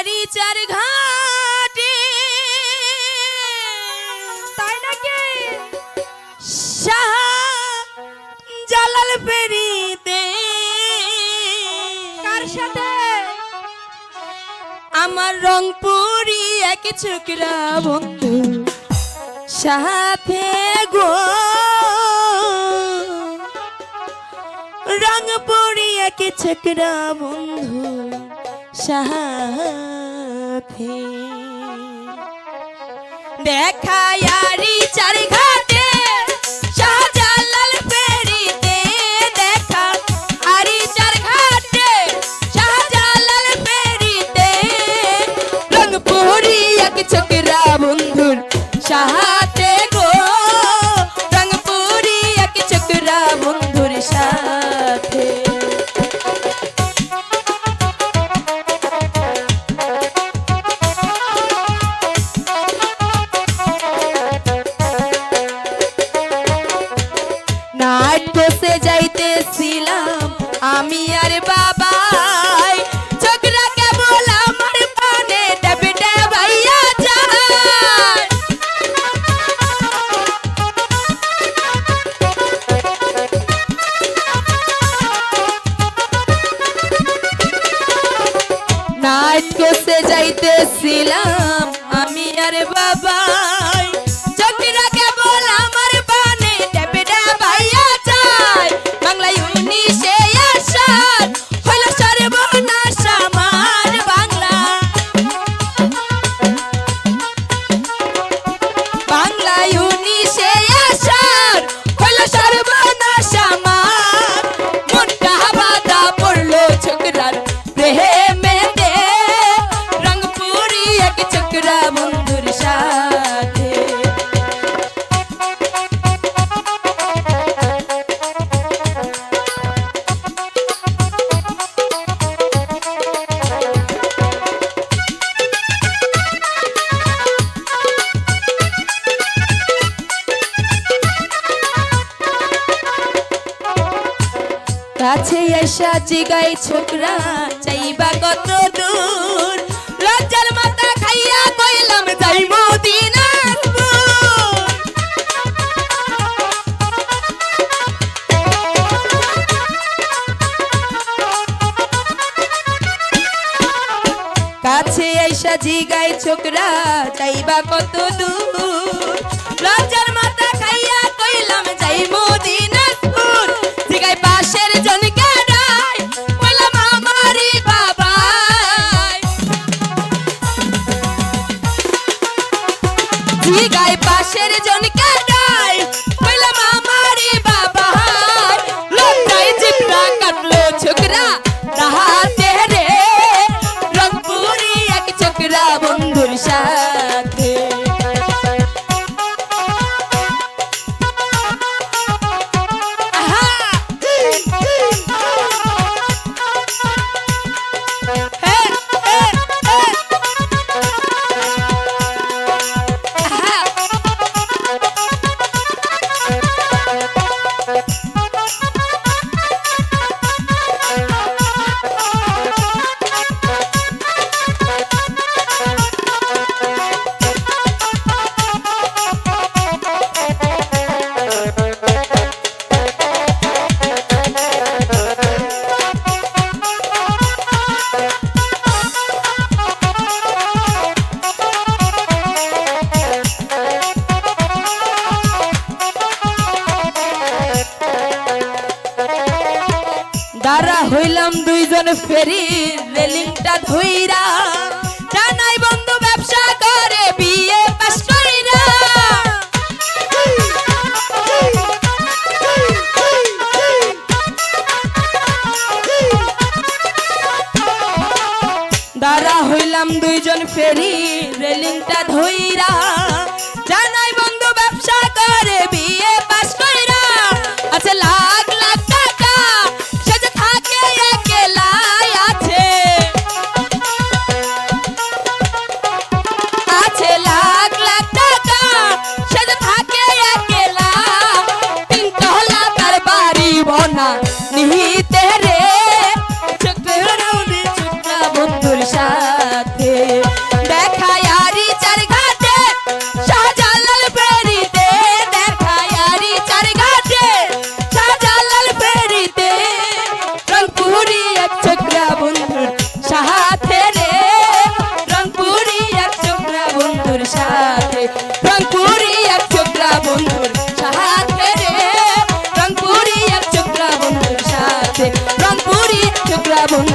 আরিচার ঘাটে। তাই নাকি? শাহ জালাল পেরিতে কার সাথে? আমার রংপুরি এক ছোকরা বন্ধু। সাথে গো। রংপুরি এক ছোকরা বন্ধু। সাথে দেখায়ারি ঘাটে নাট বসে যাইতেছিলাম আমি আর বাবাই কাছে এসা জিগাই ছোকরা, চাইবা কত দূর? লজ্জার মাথা খাইয়া কইলাম যাই মদিনাপুর কাছে আইসা জিগাই ছোকরা, চাইবা কত দূর? লজ্জার মাথা খাইয়া কইলাম যাই মদিনাপুর পাশের দাঁড়া হইলাম দুইজন ফেরি রেলিংটা ধইরা। জানাই বন্ধু, ব্যবসা করে, বিয়ে পাস কইরা। দাঁড়া হইলাম দুইজন ফেরি রেলিংটা ধইরা। vamos.